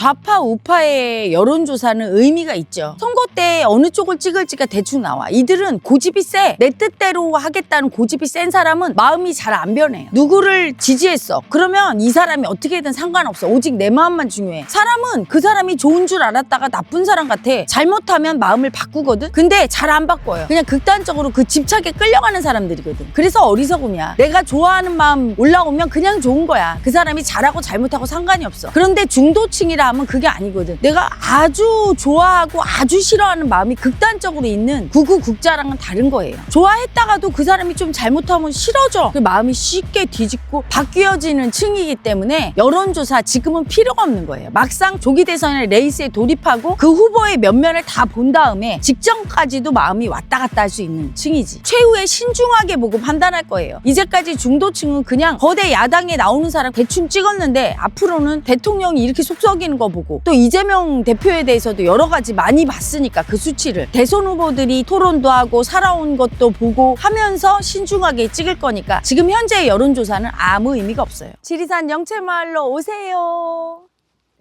좌파 우파의 여론조사는 의미가 있죠. 때 어느 쪽을 찍을지가 대충 나와. 이들은 고집이 세. 내 뜻대로 하겠다는 고집이 센 사람은 마음이 잘 안 변해요. 누구를 지지했어. 그러면 이 사람이 어떻게든 상관없어. 오직 내 마음만 중요해. 사람은 그 사람이 좋은 줄 알았다가 나쁜 사람 같아. 잘못하면 마음을 바꾸거든. 근데 잘 안 바꿔요. 그냥 극단적으로 그 집착에 끌려가는 사람들이거든. 그래서 어리석음이야. 내가 좋아하는 마음 올라오면 그냥 좋은 거야. 그 사람이 잘하고 잘못하고 상관이 없어. 그런데 중도층이라 하면 그게 아니거든. 내가 아주 좋아하고 아주 싫어 하는 마음이 극단적으로 있는 구구국자랑은 다른 거예요. 좋아했다가도 그 사람이 좀 잘못하면 싫어져. 그 마음이 쉽게 뒤집고 바뀌어지는 층이기 때문에 여론조사 지금은 필요가 없는 거예요. 막상 조기 대선의 레이스에 돌입하고 그 후보의 면면을 다 본 다음에 직전까지도 마음이 왔다 갔다 할 수 있는 층이지. 최후에 신중하게 보고 판단할 거예요. 이제까지 중도층은 그냥 거대 야당에 나오는 사람 대충 찍었는데 앞으로는 대통령이 이렇게 속썩이는 거 보고 또 이재명 대표에 대해서도 여러 가지 많이 봤으니까 그 수치를 대선 후보들이 토론도 하고 살아온 것도 보고 하면서 신중하게 찍을 거니까 지금 현재 여론조사는 아무 의미가 없어요. 지리산 영채마을로 오세요.